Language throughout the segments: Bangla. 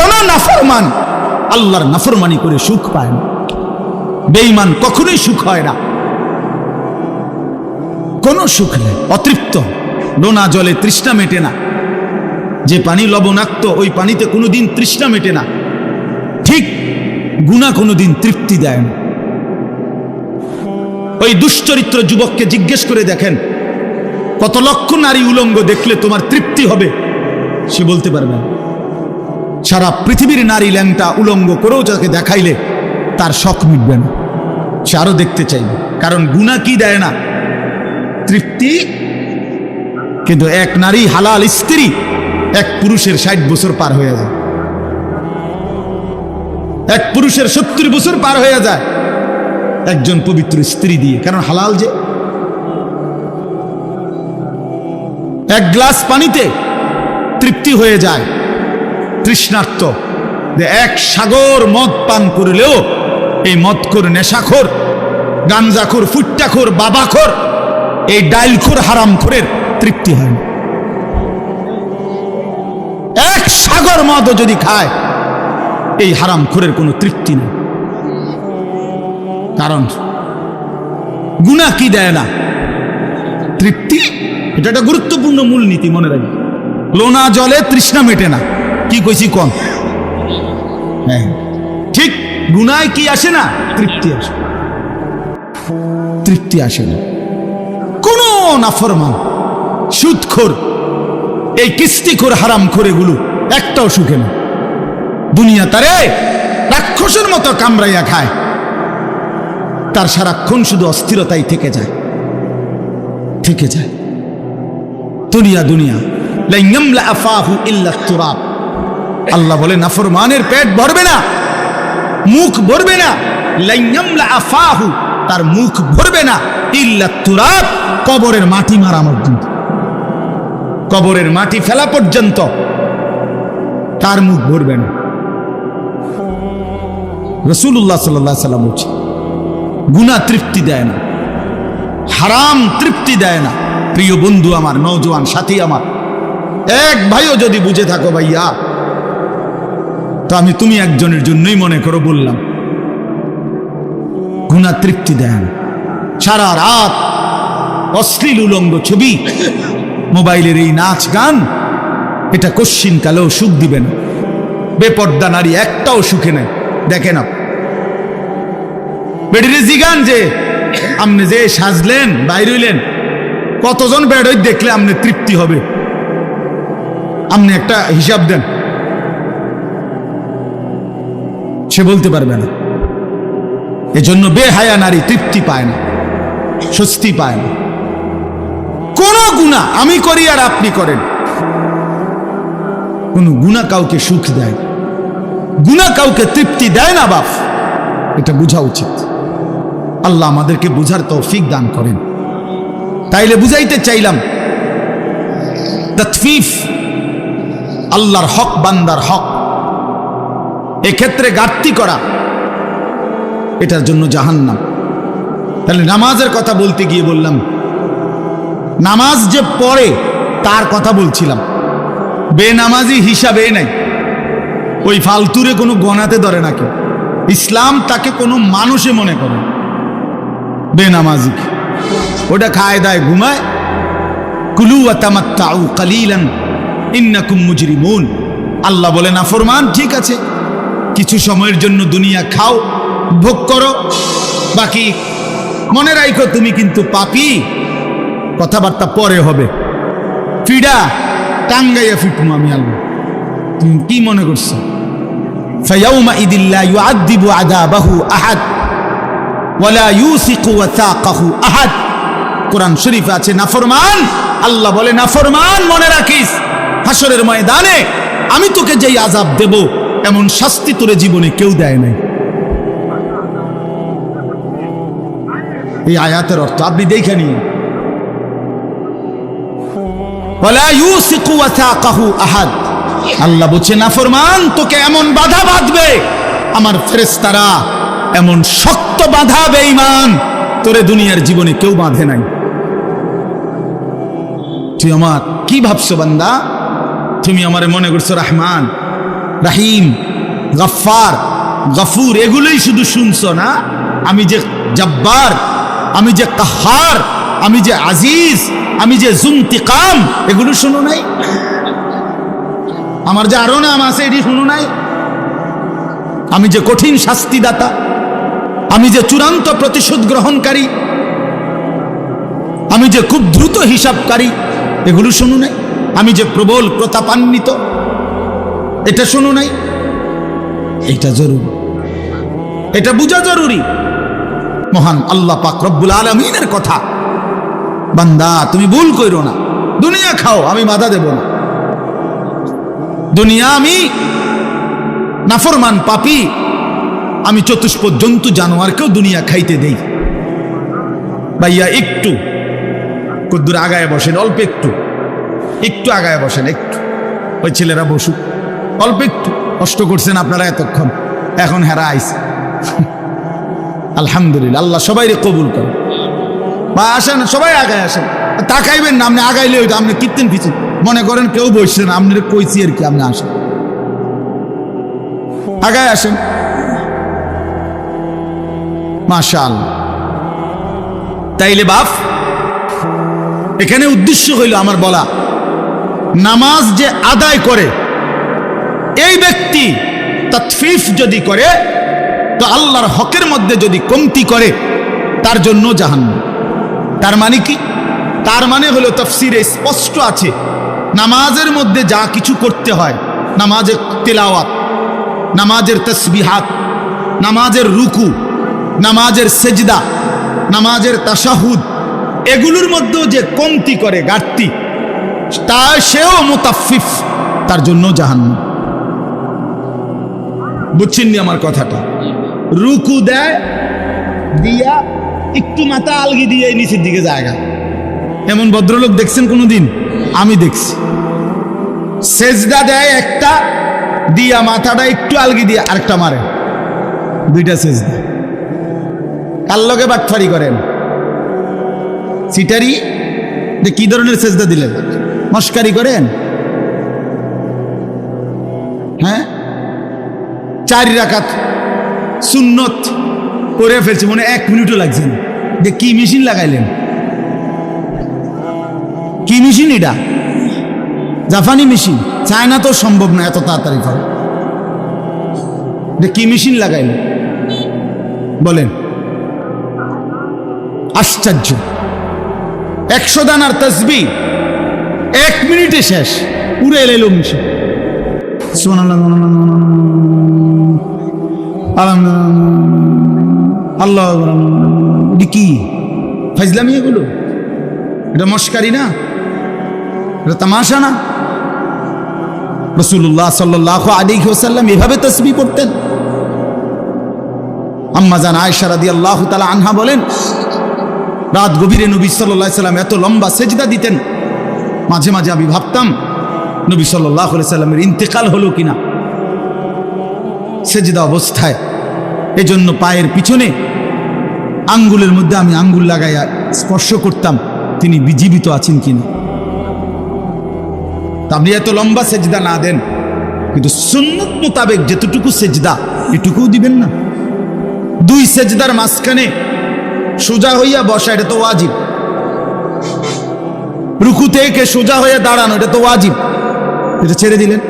কোন নাফরমান? আল্লাহর নাফরমানি করে সুখ পায় না। বেঈমান কখনোই সুখ হয় না। কোনো সুখ নেই, অতৃপ্ত। নোনা জলে তৃষ্ণা মেটে না। যে পানি লবণাক্ত, ওই পানিতে কোনোদিন তৃষ্ণা মেটে না। ঠিক গুণা কোনোদিন তৃপ্তি দেয় না। ওই দুশ্চরিত্র যুবককে জিজ্ঞেস করে দেখেন, কত লক্ষ নারী উলঙ্গ দেখলে তোমার তৃপ্তি হবে? সে বলতে পারবে না। সারা পৃথিবীর নারী ল্যাংটা উলঙ্গ করেও যাকে দেখাইলে তার শখ মিটবে না। সে আরও দেখতে চাইবে। কারণ গুণা কি দেয় না? তৃপ্তি। কিন্তু এক নারী হালাল স্ত্রী, এক পুরুষের ষাট বছর পার হয়ে যায়। এক পুরুষের সত্তর বছর পার হয়ে যায়। একজন পবিত্র স্ত্রী দিয়ে। কারণ হালাল যে। এক গ্লাস পানিতে তৃপ্তি হয়ে যায়। তৃষ্ণার্ত। যে এক সাগর মদ পান করলেও এই মদখোর নেশাখোর, গাঞ্জাখোর, ফুট্টাখোর, বাবাখোর, এই ডাইলখোর হারামখোরের তৃপ্তি হয় না। এক সাগর মদও যদি খায়, এই হারামখোরের কোনো তৃপ্তি নেই। কারণ গুণা কি দেয় না? তৃপ্তি? এটা একটা গুরুত্বপূর্ণ মূলনীতি মনে রাখবে। লোনা জলে তৃষ্ণা মেটে না। কি কইছি কম হ্যাঁ। ঠিক গুনায় কি আসে না? তৃপ্তি আসে। তৃপ্তি আসে না। কোন নাফরমান, সুদখোর, এই কিস্তিখোর হারাম করে গুলো একটাও সুখে না। দুনিয়া তারে রাক্ষসের মতো কামড়াইয়া খায়। তার সারাক্ষণ শুধু অস্থিরতাই থেকে যায়। থেকে যায়। দুনিয়া দুনিয়া। লাইয়ামলা আফাহু ইল্লা তুরাব। আল্লাহ বলে, নাফরমানের পেট ভরবে না, মুখ ভরবে না আফাহু, তার মুখ ভরবে না, ইল্লা তুরাব, কবরের মাটি মারা পর্যন্ত। কবরের মাটি ফেলা পর্যন্ত তার মুখ ভরবে না। রসুল্লাহ সাল্লাহ সাল্লাম বলছে গুণা তৃপ্তি দেয় না, হারাম তৃপ্তি দেয় না। প্রিয় বন্ধু আমার নৌজওয়ান সাথী আমার, এক ভাইও যদি বুঝে থাকো ভাইয়া তো আমি তুমি একজনের জন্যই মনে করো বললাম। গুণা তৃপ্তি দেন। সারা রাত অশ্লীল উলঙ্গ ছবি, মোবাইলের এই নাচ গান, এটা কশ্চিন কালেও সুখ দিবে না। বেপর্দা নারী একটাও সুখে নেয় দেখে না বেডিরে জিগান যে আপনি যে সাজলেন, বাইরে হইলেন, কতজন বেড়ই দেখলে আপনি তৃপ্তি হবে? আপনি একটা হিসাব দেন। সে বলতে পারবে না। এজন্য বেহায়া নারী তৃপ্তি পায় না, স্বস্তি পায় না। কোন গুণা আমি করি আর আপনি করেন। কোন গুণা কাউকে সুখ দেয়, গুণা কাউকে তৃপ্তি দেয় না বাপ। এটা বোঝা উচিত। আল্লাহ আমাদেরকে বুঝার তৌফিক দান করেন। তাইলে বুঝাইতে চাইলাম তৎফিফ আল্লাহর হক, বান্দার হক। এক্ষেত্রে ঘাটতি করা, এটার জন্য জাহান্নাম। তাহলে নামাজের কথা বলতে গিয়ে বললাম, নামাজ যে পড়ে তার কথা বলছিলাম। বেনামাজি হিসাবে নাই। ওই ফালতুরে কোনো গণাতে ধরে না কেউ। ইসলাম তাকে কোনো মানুষে মনে করে। বেনামাজি ওটা খায় দায় ঘুমায়, কুলু আতামাত্তাউ কালিলান, ইন্নাকুম মুজরিমুন। আল্লাহ বলে, না, ফরমান ঠিক আছে। কিছু সময়ের জন্য দুনিয়া খাও, ভোগ করো। বাকি মনে রাখো তুমি কিন্তু পাপি। কথাবার্তা পরে হবে। ফিডা, টাঙ্গাইয়া ফিটমু আমি আল্লাহ। তুমি কি মনে করছ? ফাইয়াউমা ইদিল্লা ইউ আদিবু আদা বাহু আহাদ, ওয়ালা ইউসিকু কাহু আহাত কোরআন শরীফ আছে, নাফরমান। আল্লাহ বলে, নাফরমান মনে রাখিস হাসরের ময়দানে আমি তোকে যেই আজাব দেব এমন শাস্তি তোরে জীবনে কেউ দেয় নাই। এই আয়াতের অর্থ আপনি দেখে নিন। আল্লাহ বলছে, নাফরমান, তোকে এমন বাধা বাঁধবে, আমার ফেরেশতারা এমন শক্ত বাধা বেঈমান, তোরে দুনিয়ার জীবনে কেউ বাঁধে নাই। তুই আমার, কি ভাবছ বান্দা? তুমি আমারে মনে করছ রহমান রাহিম গফার গফুর, এগুলোই শুধু শুনছো না? আমি যে জব্বার, আমি যে কাহার, আমি যে আজিজ, আমি যে জুমতিকাম এগুলো শুনো নাই? আমার যে আরও নাম আছে, এটি শুনো নাই? আমি যে কঠিন শাস্তিদাতা, আমি যে চূড়ান্ত প্রতিশোধ গ্রহণকারী, আমি যে খুব দ্রুত হিসাবকারী, এগুলো শুনো নাই? আমি যে প্রবল প্রতাপান্বিত এটা শোনো নাই। এটা জরুরি। এটা বোঝা জরুরি। মহান আল্লাহ পাক রব্বুল আলমিনের কথা। বান্দা, তুমি ভুল কইরো না। দুনিয়া খাও, আমি বাধা দেব না। দুনিয়া আমি নাফরমান পাপি। আমি চতুষ্প জন্তু জানোয়ারকেও দুনিয়া খাইতে দেই। ভাইয়া, একটু। কদ্দুর আগায় বসেন, অল্প একটু। একটু আগায় বসেন, একটু। ওই ছেলেরা বসুক। অল্প একটু কষ্ট করছেন আপনারা এতক্ষণ। এখন হেরা আইস আলহামদুলিল্লাহ, আল্লাহ সবাই কবুল করে বা আসেন, সবাই আগায় আসেন। তাকাইবেন না, আপনি আগাইলে ওইটা আপনি কীর্তেন পিছু মনে করেন কেউ বসছেন আপনি কইছি আর কি, আপনি আসেন। আগায় আসেন। মাশাল তাইলে বাপ, এখানে উদ্দেশ্য হইল আমার বলা, নামাজ যে আদায় করে এই ব্যক্তি তৎফিফ যদি করে, তো আল্লাহর হকের মধ্যে যদি কমতি করে, তার জন্য জাহান্ন তার মানে কি? তার মানে হলো তফসিরে স্পষ্ট আছে, নামাজের মধ্যে যা কিছু করতে হয়, নামাজের তেলাওয়াত, নামাজের তসবিহাত, নামাজের রুকু, নামাজের সেজদা, নামাজের তাসাহুদ এগুলোর মধ্যেও যে কমতি করে, ঘাটতি, তা সেও মোতাফিফ, তার জন্য জাহান্ন বুঝছেননি আমার কথাটা? রুকু দেয়, দিয়া একটু মাথা আলগি দিয়ে নিচের দিকে জায়গা। এমন ভদ্রলোক দেখছেন কোনোদিন? আমি দেখছি। সেজদা দেয় একটা, দিয়া মাথাটা একটু আলগি দিয়ে আরেকটা মারে। দুইটা সেজদা। কার লগে বাটফারি করেন? সিটারি? যে কি ধরনের সেজদা দিলেন? মস্কারি করেন? হ্যাঁ? চার রাকাত সুন্নত করে ফেলছে, মনে এক মিনিটও লাগছে যে কি মেশিন লাগাইলেন? কি মেশিন এটা? জাপানি মেশিন। চায়না তো সম্ভব না এত তাড়াতাড়ি করে। যে কি মেশিন লাগাইলেন? বলেন। আশ্চর্য। একশো দানার তসবি এক মিনিটে শেষ। উড়ে এলো মিশন। আল্লাহ কি? ফাইজলামি এগুলো? এটা মস্কারি না? এটা তামাশা না? রসুল্লাহ সাল্লাহ আলী ওসাল্লাম এভাবে তসবি পড়তেন আম্মাজান আয়সা রাদি আল্লাহ তালা আনহা বলেন, রাত গভীরে নবী সাল্লাহ সাল্লাম এত লম্বা সেজদা দিতেন। মাঝে মাঝে আমি ভাবতাম নবী সাল্লাহ সাল্লামের ইন্তেকাল হলো কিনা? সেজদা অবস্থায়। এজন্য পায়ের পিছনে আঙ্গুলের মধ্যে আমি আঙ্গুল লাগাইয়া স্পর্শ করতাম, তিনি বিজীবিত আছেন কিনা? আপনি এত লম্বা সেজদা না দেন, কিন্তু সুন্নত মোতাবেক যেতটুকু সেজদা, এটুকুও দিবেন না। দুই সেজদার মাঝখানে সোজা হইয়া বসা, এটা তো ওয়াজিব। রুকু থেকে সোজা হয়ে দাঁড়ানো, এটা তো ওয়াজিব। এটা ছেড়ে দিলেন।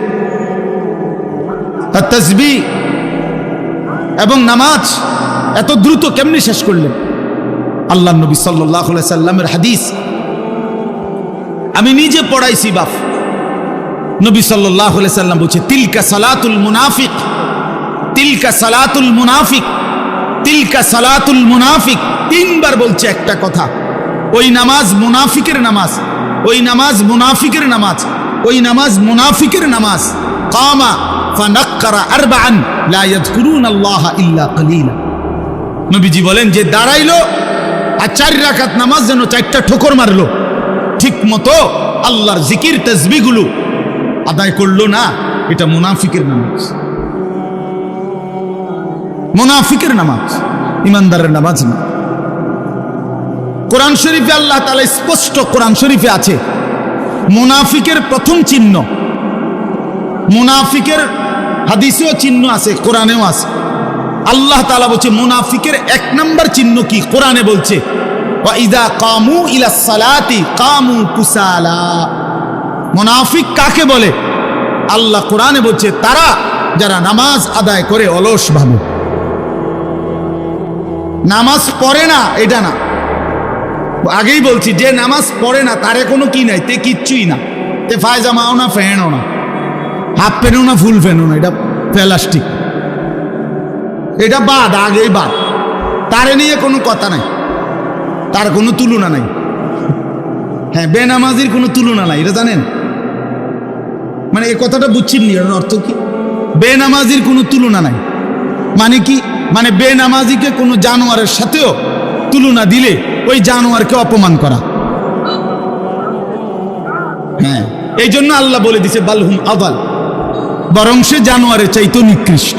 আর তসবি এবং নামাজ এত দ্রুত কেমনি শেষ করলেন? আল্লাহ নবী সাল্লাহ সাল্লামের হাদিস। আমি নিজে পড়াইছি বাফ নবী সাল্লাহ সাল্লাম বলছে, তিলকা সালাতুল মুনাফিক, তিলকা সালাতুল মুনাফিক, তিলকা সালাতুল মুনাফিক। তিনবার বলছে একটা কথা, ওই নামাজ মুনাফিকের নামাজ, ওই নামাজ মুনাফিকের নামাজ। ওই নামাজ মুনাফিকের নামাজ। কামা আল্লাহ নবীজি বলেন যে দাঁড়াইলো আর চার নামাজ যেন চারটা ঠোকর মারলো। ঠিক মতো আল্লাহর জিকির আদায় করল না, এটা মুনাফিকের নামাজ। মুনাফিকের নামাজ, ইমানদারের নামাজ কোরআন শরীফে আল্লাহ তালা স্পষ্ট কোরআন শরীফে আছে মুনাফিকের প্রথম চিহ্ন। মুনাফিকের হাদিসেও চিহ্ন আছে, কোরআনেও আছে। আল্লাহ তালা বলছে, মুনাফিকের এক নম্বর চিহ্ন কি? কোরআনে বলছে ইদা কামু ইলা সালাতি কামু মুনাফিক কাকে বলে? আল্লাহ কোরআনে বলছে, তারা যারা নামাজ আদায় করে অলস ভাবে। নামাজ পড়ে না, এটা না। আগেই বলছি, যে নামাজ পড়ে না, তারে কোনো কি নাই, তে কিচ্ছুই না। তে ফায়জামাও না ফ্যানও না। হাফ প্যান্টও না, ফুল প্যান্টও না, এটা প্লাস্টিক। এটা বাদ, আগেই বাদ। তারে নিয়ে কোনো কথা নাই। তার কোনো তুলনা নাই। হ্যাঁ বেনামাজির কোনো তুলনা নাই, এটা জানেন? মানে এই কথাটা বুঝছেন নি অর্থ কি? বেনামাজির কোনো তুলনা নাই। মানে কি? মানে বেনামাজিকে কোনো জানোয়ারের সাথেও তুলনা দিলে ওই জানোয়ারকে অপমান করা। হ্যাঁ এই জন্য আল্লাহ বলে দিছে বালহুম আবাল বরং সে জানোয়ারের চাইতো নিকৃষ্ট।